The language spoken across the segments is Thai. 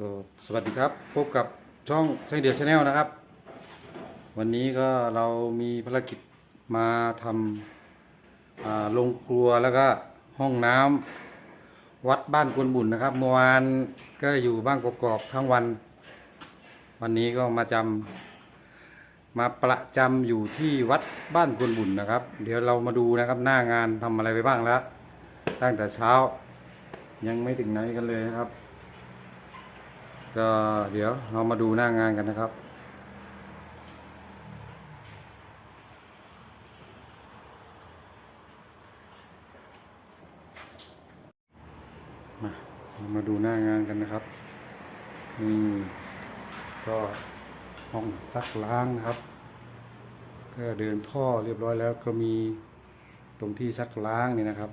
ก็สวัสดีครับ พบกับช่องแสงเดียวชาแนลนะครับ วันนี้ก็เรามีภารกิจมาทำโรงครัวแล้วก็ห้องน้ำวัดบ้านกวนบุญนะครับเมื่อวานก็อยู่บ้านกอกๆทั้งวัน วันนี้ก็มาจำมาประจำอยู่ที่วัดบ้านกวนบุญนะครับ เดี๋ยวเรามาดูนะครับหน้างานทำอะไรไปบ้างแล้วตั้งแต่เช้ายังไม่ถึงไหนกันเลยนะครับ ก็เดี๋ยวเรามาดูหน้างานกันนะครับ มาเรามาดูหน้างานกันนะครับนี่ก็ห้องซักล้างนะครับ ก็เดินท่อเรียบร้อยแล้วก็มีตรงที่ซักล้างนี่นะครับ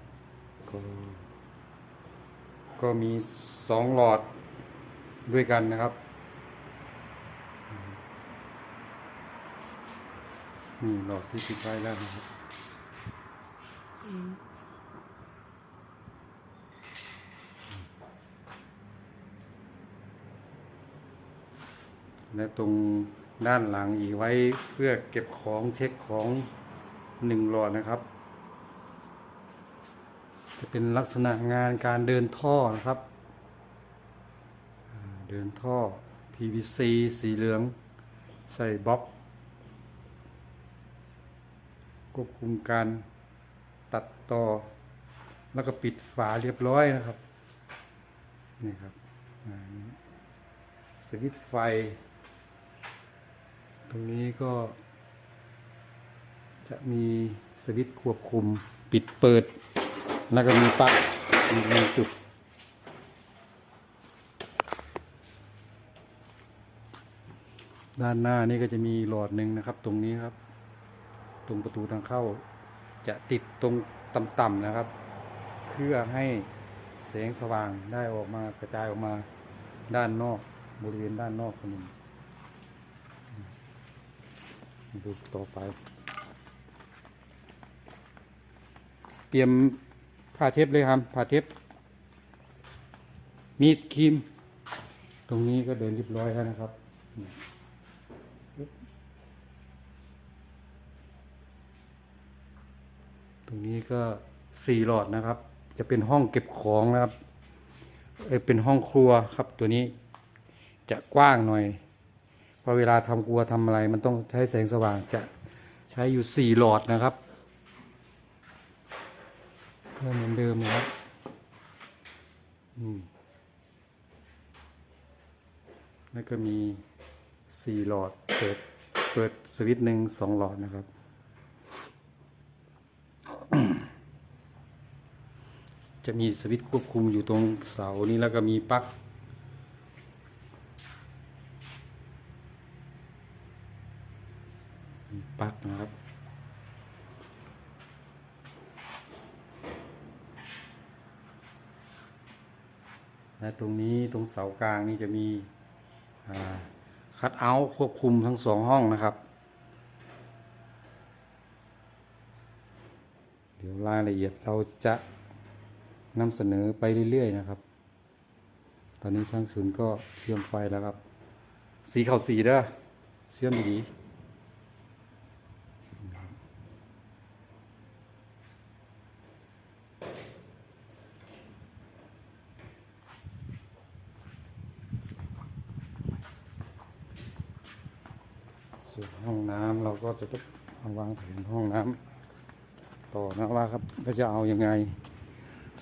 ก็ก็มีสองหลอด ด้วยกันนะครับ นี่หลอดที่ติดไว้แล้วนะครับและตรงด้านหลังอีกไว้เพื่อเก็บของเช็คของหนึ่งหลอดนะครับ จะเป็นลักษณะงานการเดินท่อนะครับ เดินท่อ PVC สีเหลือง ใส่บล็อกควบคุมการตัดต่อ แล้วก็ปิดฝาเรียบร้อยนะครับ นี่ครับสวิตไฟ ตรงนี้ก็ จะมีสวิตควบคุมปิดเปิด แล้วก็มีปลั๊กอีจุด ด้านหน้านี่ก็จะมีหลอดหนึ่งนะครับ ตรงนี้ครับ ตรงประตูทางเข้า จะติดตรงต่ำๆนะครับ เพื่อให้แสงสว่างได้ออกมากระจายออกมาด้านนอกบริเวณด้านนอกคนหนึ่งดูต่อไป เตรียมผ้าเทปเลยครับผ้าเทปมีดครีม ตรงนี้ก็เดินเรียบร้อยแล้วนะครับนี่ต รงนี้ก็สี่หลอดนะครับ จะเป็นห้องเก็บของนะครับเเป็นห้องครัวครับตัวนี้จะกว้างหน่อยพราะเวลาทำครัวทำอะไร มันต้องใช้แสงสว่างจะใช้อยู่สี่หลอดนะครับก็เหมือนเดิมนะครับอืมแล้วก็มีสี่หลอดเปิดเปิดสวิตช์หนึ่งสองหลอดนะครับ จะมีสวิตช์ควบคุมอยู่ตรงเสานี้แล้วก็มีปลั๊กปลั๊กนะครับ และตรงนี้ตรงเสากลางนี่จะมีคัดเอาท์ควบคุมทั้งสองห้องนะครับ เดี๋ยวรายละเอียดเราจะ นำเสนอไปเรื่อยๆนะครับ ตอนนี้ช่างศูนย์ก็เชื่อมไฟแล้วครับ สีเข่าสีเด้อเชื่อมดีส่วนห้องน้ำเราก็จะต้องเอาวางแผนห้องน้ำต่อนะว่าครับก็จะเอาอยัางไง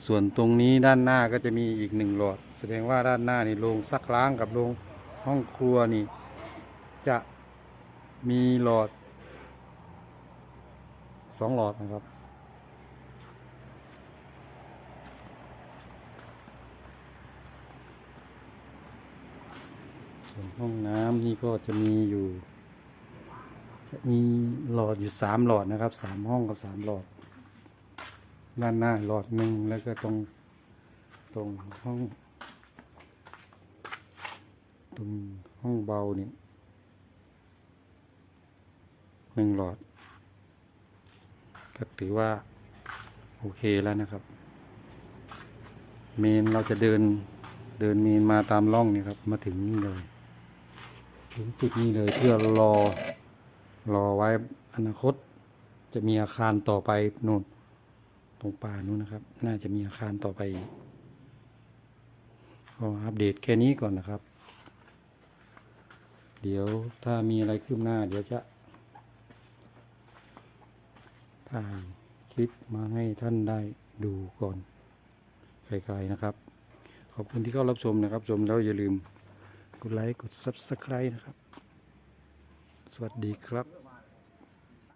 ส่วนตรงนี้ด้านหน้าก็จะมีอีกหนึ่งหลอด แสดงว่าด้านหน้านี่โรงซักล้างกับโรงห้องครัวนี่ จะมีหลอดสองหลอดนะครับ ส่วนห้องน้ำนี่ก็จะมีอยู่ จะมีหลอดอยู่สามหลอดนะครับสามห้องกับสามหลอด ด้านหน้าหลอดหนึ่งแล้วก็ตรงตรงห้อง ตรงห้องเบานี่หนึ่งหลอด ก็ถือว่า โอเคแล้วนะครับ เมนเราจะเดินเดินเมนมาตามร่องเนี่ยครับ มาถึงนี่เลย ถึงจุดนี้เลยเพื่อรอรอไว้อนาคต จะมีอาคารต่อไปนู่น ตรงป่านู้นนะครับ น่าจะมีอาคารต่อไปอีกก็อัปเดตแค่นี้ก่อนนะครับ เดี๋ยวถ้ามีอะไรคืบหน้า เดี๋ยวจะถ่ายคลิปมาให้ท่านได้ดูก่อนไกลๆนะครับ ขอบคุณที่เข้ารับชมนะครับชมแล้วอย่าลืมกดไลค์กด Subscribe นะครับ สวัสดีครับ